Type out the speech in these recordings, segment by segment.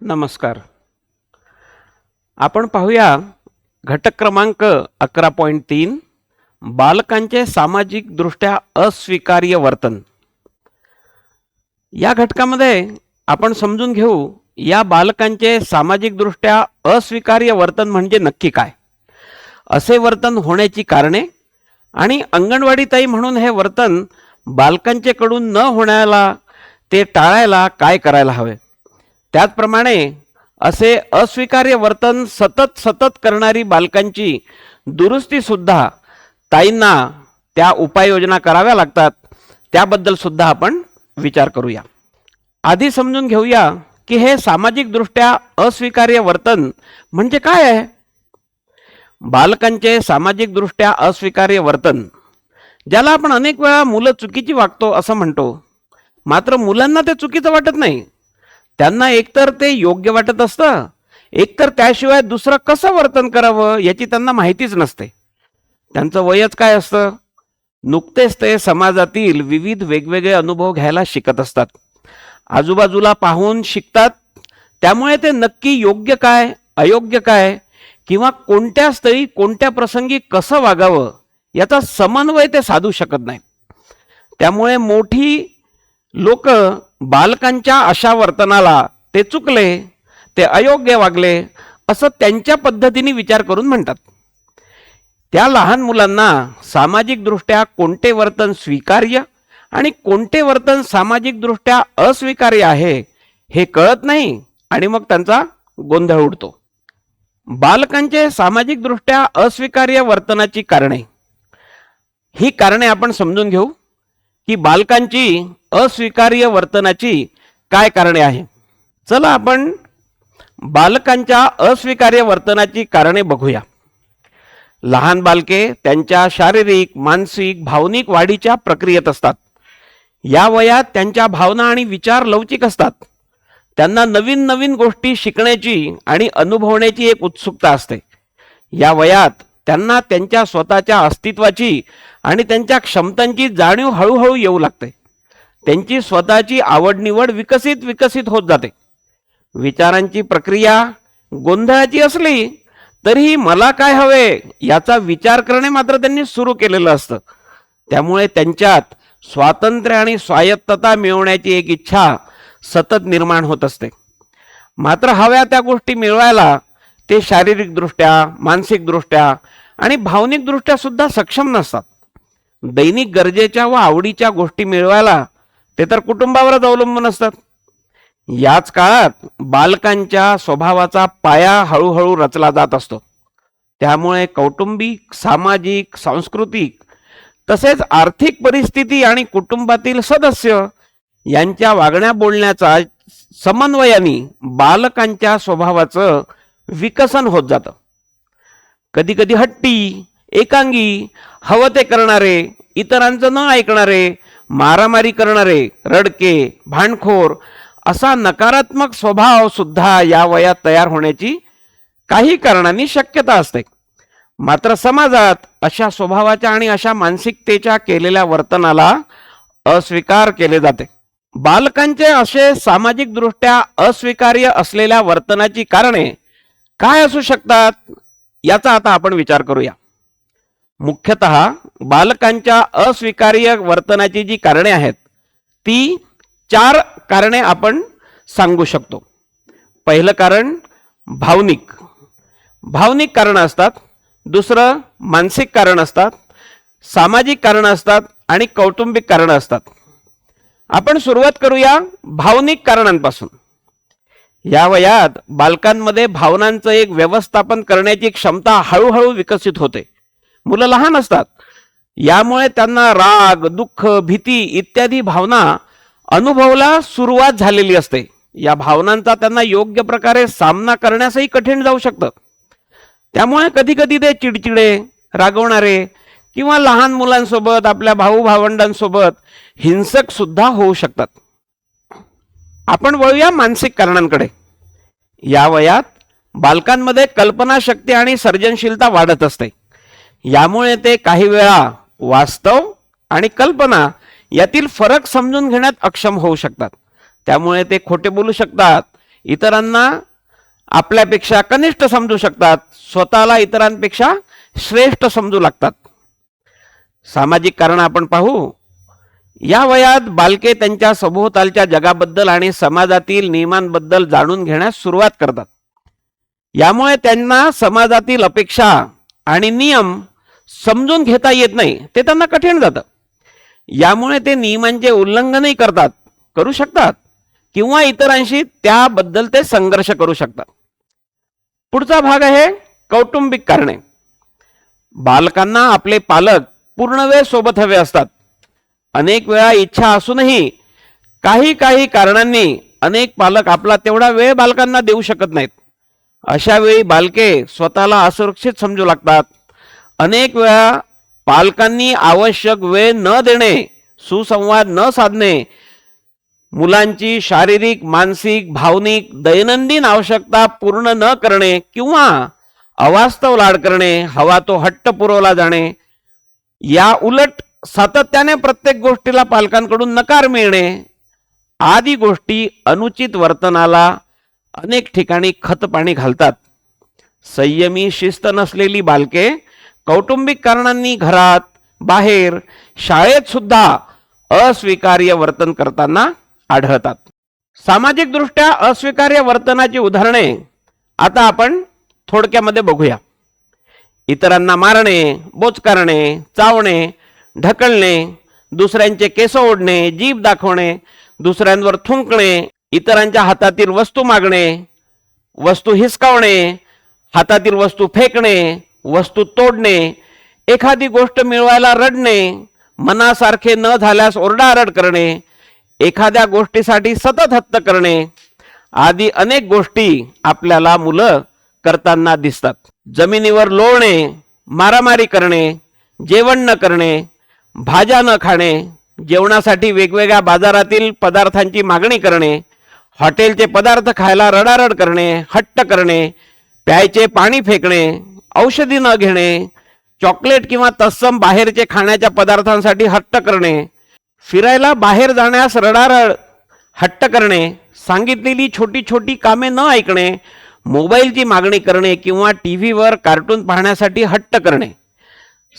नमस्कार. आपण पाहूया घटक क्रमांक अकरा पॉईंट तीन बालकांचे सामाजिकदृष्ट्या अस्वीकार्य वर्तन. या घटकामध्ये आपण समजून घेऊ या बालकांचे सामाजिकदृष्ट्या अस्वीकार्य वर्तन म्हणजे नक्की काय? असे वर्तन होण्याची कारणे आणि अंगणवाडीताई म्हणून हे वर्तन बालकांचे कडून न होण्याला ते टाळायला काय करायला हवे? त्याचप्रमाणे असे अस्वीकार्य वर्तन सतत सतत करणारी बालकांची दुरुस्ती सुद्धा ताईंना त्या उपाययोजना कराव्या लागतात त्याबद्दल सुद्धा आपण विचार करूया. आधी समजून घेऊया की हे सामाजिकदृष्ट्या अस्वीकार्य वर्तन म्हणजे काय आहे? बालकांचे सामाजिकदृष्ट्या अस्वीकार्य वर्तन ज्याला आपण अनेक वेळा मुलं चुकीची वागतो असं म्हणतो. मात्र मुलांना ते चुकीचं वाटत नाही. त्यांना एकतर ते योग्य वाटत असतं एकतर त्याशिवाय दुसरं कसं वर्तन करावं याची त्यांना माहितीच नसते. त्यांचं वयच काय असतं? नुकतेच ते समाजातील विविध वेगवेगळे अनुभव घ्यायला शिकत असतात. आजूबाजूला पाहून शिकतात. त्यामुळे ते नक्की योग्य काय अयोग्य काय किंवा कोणत्या स्थळी कोणत्या प्रसंगी कसं वागावं याचा समन्वय ते साधू शकत नाही त्यामुळे मोठी लोक बालकांच्या अशा वर्तनाला ते चुकले ते अयोग्य वागले असं त्यांच्या पद्धतीने विचार करून म्हणतात. त्या लहान मुलांना सामाजिकदृष्ट्या कोणते वर्तन स्वीकार्य आणि कोणते वर्तन सामाजिकदृष्ट्या अस्वीकार्य आहे हे कळत नाही आणि मग त्यांचा गोंधळ उडतो. बालकांचे सामाजिकदृष्ट्या अस्वीकार्य वर्तनाची कारणे. ही कारणे आपण समजून घेऊ. की बालकांची अस्वीकार्य वर्तनाची काय कारणे आहे चला आपण बालकांच्या अस्वीकार्य वर्तनाची कारणे बघूया. लहान बालके त्यांच्या शारीरिक मानसिक भावनिक वाढीच्या प्रक्रियेत असतात. या वयात त्यांच्या भावना आणि विचार लवचिक असतात. त्यांना नवीन नवीन गोष्टी शिकण्याची आणि अनुभवण्याची एक उत्सुकता असते. या वयात त्यांना त्यांच्या स्वतःच्या अस्तित्वाची आणि त्यांच्या क्षमतांची जाणीव हळूहळू येऊ लागते. त्यांची स्वतःची आवडनिवड विकसित विकसित होत जाते. विचारांची प्रक्रिया गोंधळाची असली तरीही मला काय हवे याचा विचार करणे मात्र त्यांनी सुरू केलेलं असतं. त्यामुळे त्यांच्यात स्वातंत्र्य आणि स्वायत्तता मिळवण्याची एक इच्छा सतत निर्माण होत असते. मात्र हव्या त्या गोष्टी मिळवायला ते शारीरिकदृष्ट्या मानसिकदृष्ट्या आणि भावनिकदृष्ट्या सुद्धा सक्षम नसतात. दैनिक गरजेच्या व आवडीच्या गोष्टी मिळवायला ते तर कुटुंबावरच अवलंबून असतात. याच काळात बालकांच्या स्वभावाचा पाया हळूहळू रचला जात असतो. त्यामुळे कौटुंबिक सामाजिक सांस्कृतिक तसेच आर्थिक परिस्थिती आणि कुटुंबातील सदस्य यांच्या वागण्या बोलण्याचा समन्वयाने बालकांच्या स्वभावाचं विकसन होत जातं. कधी कधी हट्टी एकांगी हवं ते करणारे इतरांचं न ऐकणारे मारामारी करणारे रडके भांडखोर असा नकारात्मक स्वभाव सुद्धा या वयात तयार होण्याची काही कारणांनी शक्यता असते. मात्र समाजात अशा स्वभावाच्या आणि अशा मानसिकतेच्या केलेल्या वर्तनाला अस्वीकार केले जाते. बालकांचे असे सामाजिकदृष्ट्या अस्वीकार्य असलेल्या वर्तनाची कारणे काय असू शकतात? याचा आता आपण विचार करूया. मुख्यतः बालकांच्या अस्वीकार्य वर्तनाची जी कारणे आहेत ती चार कारणे आपण सांगू शकतो. पहिलं कारण भावनिक. भावनिक कारणं असतात दुसरं मानसिक कारण असतात सामाजिक कारणं असतात आणि कौटुंबिक कारणं असतात. आपण सुरुवात करूया भावनिक कारणांपासून. या वयात बालकांमध्ये भावनांचं एक व्यवस्थापन करण्याची क्षमता हळूहळू विकसित होते. मुलं लहान असतात. यामुळे त्यांना राग दुःख भीती इत्यादी भावना अनुभवला सुरुवात झालेली असते. या भावनांचा त्यांना योग्य प्रकारे सामना करण्यासही कठीण जाऊ शकतं. त्यामुळे कधी कधी ते चिडचिडे रागवणारे किंवा लहान मुलांसोबत आपल्या भाऊ भावंडांसोबत हिंसक सुद्धा होऊ शकतात. आपण वळूया मानसिक कारणांकडे. या वयात बालकांमध्ये कल्पनाशक्ती आणि सर्जनशीलता वाढत असते. यामुळे ते काही वेळा वास्तव आणि कल्पना यातील फरक समजून घेण्यात अक्षम होऊ शकतात. त्यामुळे ते खोटे बोलू शकतात इतरांना आपल्यापेक्षा कनिष्ठ समजू शकतात स्वतःला इतरांपेक्षा श्रेष्ठ समजू लागतात. सामाजिक कारण आपण पाहू या वयात बालके त्यांच्या सभोवतालच्या जगाबद्दल आणि समाजातील नियमांबद्दल जाणून घेण्यास सुरुवात करतात. यामुळे त्यांना समाजातील अपेक्षा आणि नियम समजून घेता येत नाही ते त्यांना कठीण जातं. यामुळे ते नियमांचे उल्लंघनही करतात करू शकतात किंवा इतरांशी त्याबद्दल ते संघर्ष करू शकतात. पुढचा भाग आहे कौटुंबिक कारणे. बालकांना आपले पालक पूर्ण वेळ सोबत हवे असतात. अनेक वेळा इच्छा असूनही काही काही कारणांनी अनेक पालक आपला तेवढा वेळ बालकांना देऊ शकत नाहीत. अशा वेळी बालके स्वतःला असुरक्षित समजू लागतात. अनेक वेळा पालकांनी आवश्यक वेळ न देणे सुसंवाद न साधणे मुलांची शारीरिक मानसिक भावनिक दैनंदिन आवश्यकता पूर्ण न करणे किंवा अवास्तव लाड करणे हवा तो हट्ट पुरवला जाणे या उलट सातत्याने प्रत्येक गोष्टीला पालकांकडून नकार मिळणे आदी गोष्टी अनुचित वर्तनाला अनेक ठिकाणी खत पाणी घालतात. संयमी शिस्त नसलेली बालके कौटुंबिक कारणांनी घरात बाहेर शाळेत सुद्धा अस्वीकार्य वर्तन करताना आढळतात. सामाजिकदृष्ट्या अस्वीकार्य वर्तनाची उदाहरणे आता आपण थोडक्यामध्ये बघूया. इतरांना मारणे बोचकारणे चावणे ढकलणे दुसऱ्यांचे केस ओढणे जीभ दाखवणे दुसऱ्यांवर थुंकणे इतरांच्या हातातील वस्तू मागणे वस्तू हिसकावणे हातातील वस्तू फेकणे वस्तू तोडणे एखादी गोष्ट मिळवायला रडणे मनासारखे न झाल्यास ओरडारड करणे एखाद्या गोष्टीसाठी सतत हत्त करणे आदी अनेक गोष्टी आपल्याला मुलं करताना दिसतात. जमिनीवर लोळणे मारामारी करणे जेवण न करणे भाज्या न खाणे जेवणासाठी वेगवेगळ्या बाजारातील पदार्थांची मागणी करणे हॉटेलचे पदार्थ खायला रडारड करणे हट्ट करणे प्यायचे पाणी फेकणे औषधी न घेणे चॉकलेट किंवा तत्सम बाहेरचे खाण्याच्या पदार्थांसाठी हट्ट करणे फिरायला बाहेर जाण्यास रडारड हट्ट करणे सांगितलेली छोटी छोटी कामे न ऐकणे मोबाईलची मागणी करणे किंवा टी व्हीवर कार्टून पाहण्यासाठी हट्ट करणे.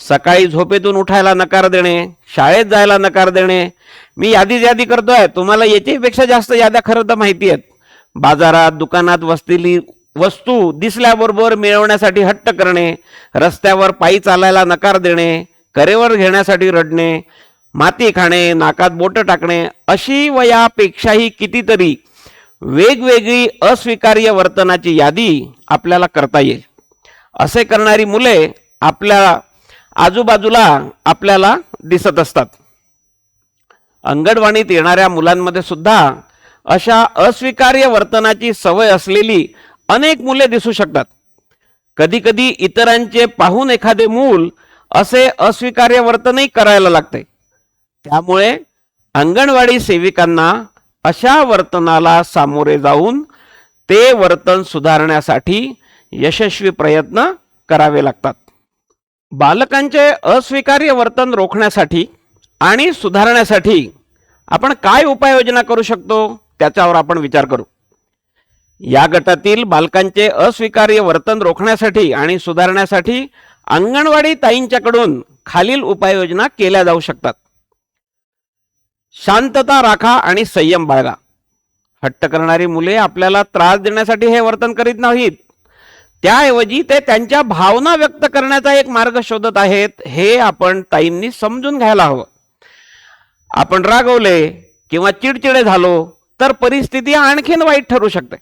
सकाळी झोपेतून उठायला नकार देणे शाळेत जायला नकार देणे. मी यादी यादी करतोय तुम्हाला याच्यापेक्षा जास्त याद्या खरं तर माहिती आहेत. बाजारात दुकानात वसलेली वस्तू दिसल्याबरोबर मिळवण्यासाठी हट्ट करणे रस्त्यावर पायी चालायला नकार देणे करेवर घेण्यासाठी रडणे माती खाणे नाकात बोटं टाकणे अशी वयापेक्षाही कितीतरी वेगवेगळी अस्वीकार्य वर्तनाची यादी आपल्याला करता येईल. असे करणारी मुले आपल्या आजूबाजूला आपल्याला दिसत असतात. अंगणवाडीत येणाऱ्या मुलांमध्ये सुद्धा अशा अस्वीकार्य वर्तनाची सवय असलेली अनेक मुले दिसू शकतात. कधी कधी इतरांचे पाहून एखादे मूल असे अस्वीकार्य वर्तनही करायला लागते. त्यामुळे अंगणवाडी सेविकांना अशा वर्तनाला सामोरे जाऊन ते वर्तन सुधारण्यासाठी यशस्वी प्रयत्न करावे लागतात. बालकांचे अस्वीकार्य वर्तन रोखण्यासाठी आणि सुधारण्यासाठी आपण काय उपाययोजना करू शकतो? त्याच्यावर आपण विचार करू. या गटातील बालकांचे अस्वीकार्य वर्तन रोखण्यासाठी आणि सुधारण्यासाठी अंगणवाडी ताईंच्याकडून खालील उपाययोजना केल्या जाऊ शकतात. शांतता राखा आणि संयम बाळगा. हट्ट करणारी मुले आपल्याला त्रास देण्यासाठी हे वर्तन करीत नाहीत. त्याऐवजी ते त्यांच्या भावना व्यक्त करण्याचा एक मार्ग शोधत आहेत हे आपण ताईंनी समजून घ्यायला हवं. आपण रागवले किंवा चिडचिडे झालो तर परिस्थिती आणखीन वाईट ठरू शकते.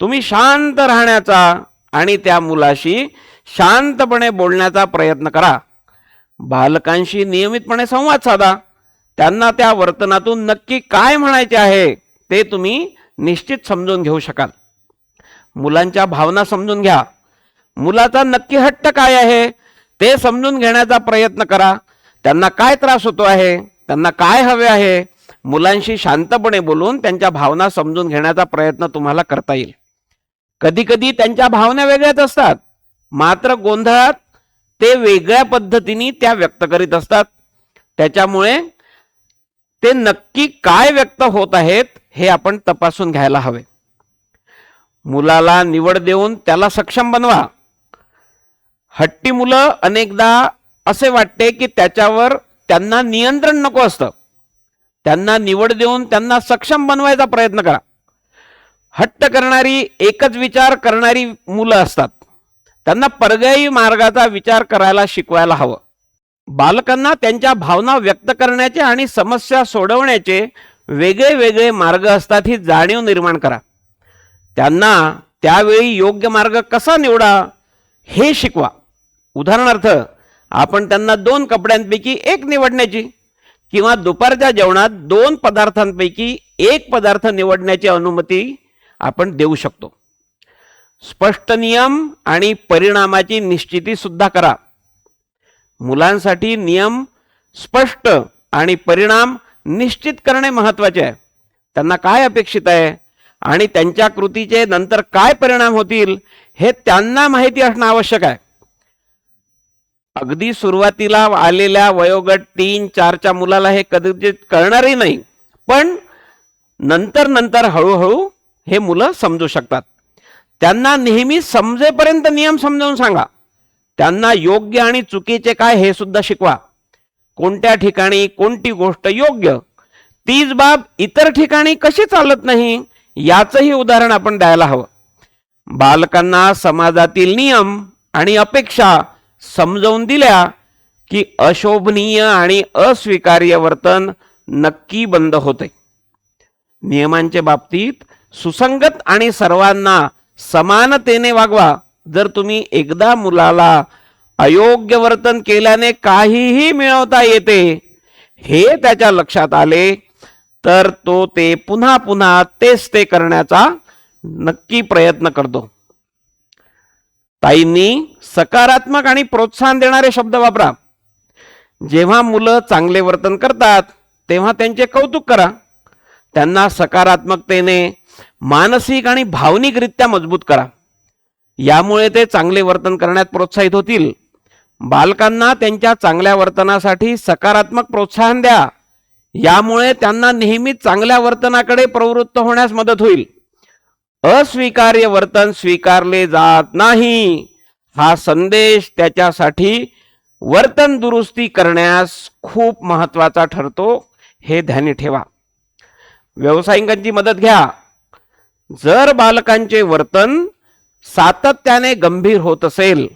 तुम्ही शांत राहण्याचा आणि त्या मुलाशी शांतपणे बोलण्याचा प्रयत्न करा. बालकांशी नियमितपणे संवाद साधा. त्यांना त्या वर्तनातून नक्की काय म्हणायचे आहे ते तुम्ही निश्चित समजून घेऊ शकाल. मुलांच्या भावना समजून घ्या. मुलाचा नक्की हट्ट काय आहे ते समजून घेण्याचा प्रयत्न करा. त्यांना काय त्रास होतो आहे त्यांना काय हवे आहे मुलांशी शांतपणे बोलून त्यांच्या भावना समजून घेण्याचा प्रयत्न तुम्हाला करता येईल. कधी कधी त्यांच्या भावना वेगळ्याच असतात. मात्र गोंधळात ते वेगळ्या पद्धतीने त्या व्यक्त करीत असतात. त्याच्यामुळे ते नक्की काय व्यक्त होत आहेत हे आपण तपासून घ्यायला हवे. मुलाला निवड देऊन त्याला सक्षम बनवा. हट्टी मुलं अनेकदा असे वाटते की त्याच्यावर त्यांना नियंत्रण नको असतं. त्यांना निवड देऊन त्यांना सक्षम बनवायचा प्रयत्न करा. हट्ट करणारी एकच विचार करणारी मुलं असतात. त्यांना पर्यायी मार्गाचा विचार करायला शिकवायला हवं. बालकांना त्यांच्या भावना व्यक्त करण्याचे आणि समस्या सोडवण्याचे वेगळे वेगळे मार्ग असतात ही जाणीव निर्माण करा. त्यांना त्यावेळी योग्य मार्ग कसा निवडा हे शिकवा. उदाहरणार्थ आपण त्यांना दोन कपड्यांपैकी एक निवडण्याची किंवा दुपारच्या जेवणात दोन पदार्थांपैकी एक पदार्थ निवडण्याची अनुमती आपण देऊ शकतो. स्पष्ट नियम आणि परिणामाची निश्चिती सुद्धा करा. मुलांसाठी नियम स्पष्ट आणि परिणाम निश्चित करणे महत्त्वाचे आहे. त्यांना काय अपेक्षित आहे? आणि त्यांच्या कृतीचे नंतर काय परिणाम होतील हे त्यांना माहिती असणं आवश्यक आहे. अगदी सुरुवातीला आलेल्या वयोगट तीन चारच्या मुलाला हे कदाचित कळणारही नाही पण नंतर नंतर हळूहळू हे मुलं समजू शकतात. त्यांना नेहमी समजेपर्यंत नियम समजावून सांगा. त्यांना योग्य आणि चुकीचे काय हे सुद्धा शिकवा. कोणत्या ठिकाणी कोणती गोष्ट योग्य? तीच बाब इतर ठिकाणी कशी चालत नाही? याचंही उदाहरण आपण द्यायला हवं. बालकांना समाजातील नियम आणि अपेक्षा समजावून दिल्या की अशोभनीय आणि अस्वीकार्य वर्तन नक्की बंद होते. नियमांच्या बाबतीत सुसंगत आणि सर्वांना समानतेने वागवा. जर तुम्ही एकदा मुलाला अयोग्य वर्तन केल्याने काहीही मिळवता येते हे त्याच्या लक्षात आले तर तो ते पुन्हा पुन्हा तेच ते करण्याचा नक्की प्रयत्न करतो. ताईंनी सकारात्मक आणि प्रोत्साहन देणारे शब्द वापरा. जेव्हा मुलं चांगले वर्तन करतात तेव्हा त्यांचे कौतुक करा. त्यांना सकारात्मकतेने मानसिक आणि भावनिकरित्या मजबूत करा. यामुळे ते चांगले वर्तन करण्यात प्रोत्साहित होतील. बालकांना त्यांच्या चांगल्या वर्तनासाठी सकारात्मक प्रोत्साहन द्या. यामुळे त्यांना नेहमी चांगल्या वर्तनाकडे प्रवृत्त होण्यास मदत होईल. अस्वीकार्य वर्तन स्वीकारले जात नाही. हा संदेश त्याच्यासाठी वर्तन दुरुस्ती करण्यास खूप महत्त्वाचा ठरतो. हे ध्यानी ठेवा. व्यावसायिकांची मदत घ्या. जर बालकांचे वर्तन सातत्याने गंभीर होत असेल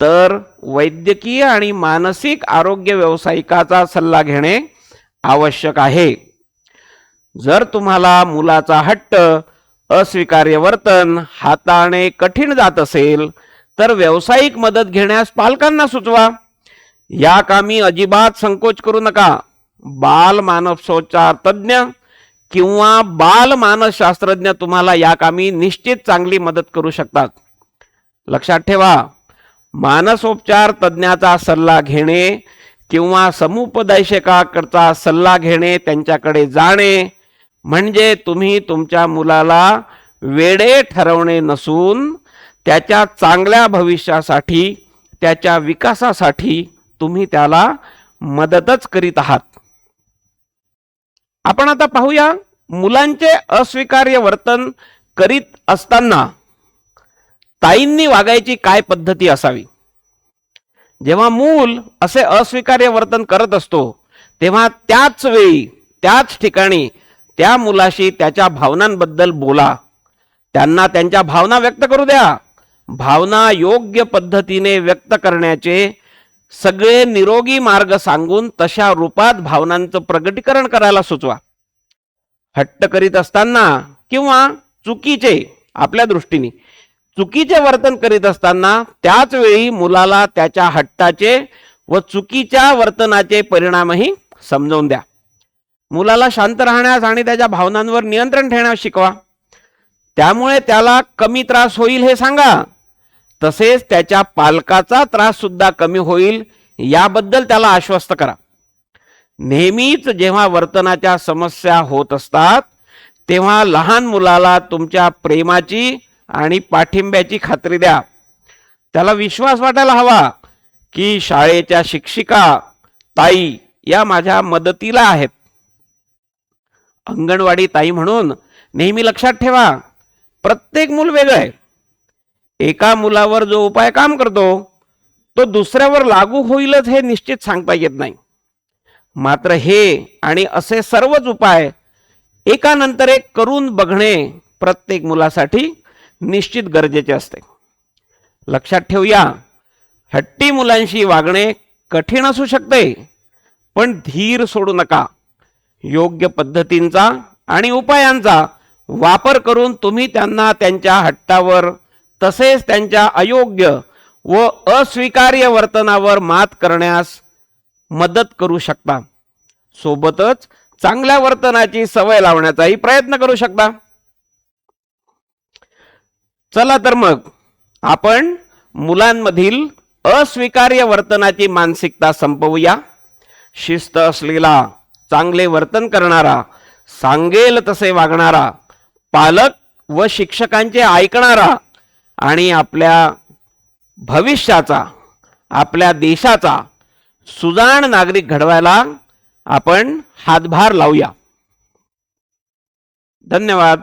तर वैद्यकीय आणि मानसिक आरोग्य व्यावसायिकाचा सल्ला घेणे आवश्यक आहे. जर तुम्हाला मुलाचा हट्ट अस्वीकार्य वर्तन हाताळणे कठीण जात असेल तर व्यावसायिक मदत घेण्यास पालकांना सुचवा. या कामी अजिबात संकोच करू नका. बाल मानसोपचार तज्ज्ञ किंवा बाल मानसशास्त्रज्ञ तुम्हाला या कामी निश्चित चांगली मदत करू शकतात. लक्षात ठेवा मानसोपचार तज्ज्ञाचा सल्ला घेणे किंवा समुपदेशकाकडचा सल्ला घेणे त्यांच्याकडे जाणे म्हणजे तुम्ही तुमच्या मुलाला वेडे ठरवणे नसून त्याच्या चांगल्या भविष्यासाठी त्याच्या विकासासाठी तुम्ही त्याला मदतच करीत आहात. आपण आता पाहूया मुलांचे अस्वीकार्य वर्तन करीत असताना ताईंनी वागायची काय पद्धती असावी? जेव्हा मूल असे अस्वीकार्य वर्तन करत असतो तेव्हा त्याच वेळी त्याच ठिकाणी त्या मुलाशी त्याच्या भावनांबद्दल बोला. त्यांना त्यांच्या भावना व्यक्त करू द्या. भावना योग्य पद्धतीने व्यक्त करण्याचे सगळे निरोगी मार्ग सांगून तशा रूपात भावनांचं प्रगटीकरण करायला सुचवा. हट्ट करीत असताना किंवा चुकीचे आपल्या दृष्टीने. चुकीचे वर्तन करीत असताना त्याच वेळी मुलाला त्याच्या हट्टाचे व चुकीच्या वर्तनाचे परिणामही समजवून द्या. मुलाला शांत राहण्यास आणि त्याच्या भावनांवर नियंत्रण ठेवण्यास शिकवा. त्यामुळे त्याला कमी त्रास होईल हे सांगा. तसेच त्याच्या पालकाचा त्रास सुद्धा कमी होईल याबद्दल त्याला आश्वस्त करा. नेहमीच जेव्हा वर्तनाच्या समस्या होत असतात तेव्हा लहान मुलाला तुमच्या प्रेमाची आणि पाठिंब्याची खात्री द्या. त्याला विश्वास वाटायला हवा की शाळेच्या शिक्षिका ताई या माझ्या मदतीला आहेत. अंगणवाडी ताई म्हणून नेहमी लक्षात ठेवा प्रत्येक मूल वेगळं आहे. एका मुलावर जो उपाय काम करतो तो दुसऱ्यावर लागू होईलच हे निश्चित सांगता येत नाही. मात्र हे आणि असे सर्वच उपाय एकानंतर एक करून बघणे प्रत्येक मुलासाठी निश्चित गरजेचे असते. लक्षात ठेवूया हट्टी मुलांशी वागणे कठीण असू शकते पण धीर सोडू नका. योग्य पद्धतींचा आणि उपायांचा वापर करून तुम्ही त्यांना त्यांच्या हट्टावर तसेच त्यांच्या अयोग्य व अस्वीकार्य वर्तनावर मात करण्यास मदत करू शकता. सोबतच चांगल्या वर्तनाची सवय लावण्याचाही प्रयत्न करू शकता. चला तर मग आपण मुलांमधील अस्वीकार्य वर्तनाची मानसिकता संपवूया. शिस्त असलेला चांगले वर्तन करणारा सांगेल तसे वागणारा पालक व शिक्षकांचे ऐकणारा आणि आपल्या भविष्याचा आपल्या देशाचा सुजाण नागरिक घडवायला आपण हातभार लावूया. धन्यवाद.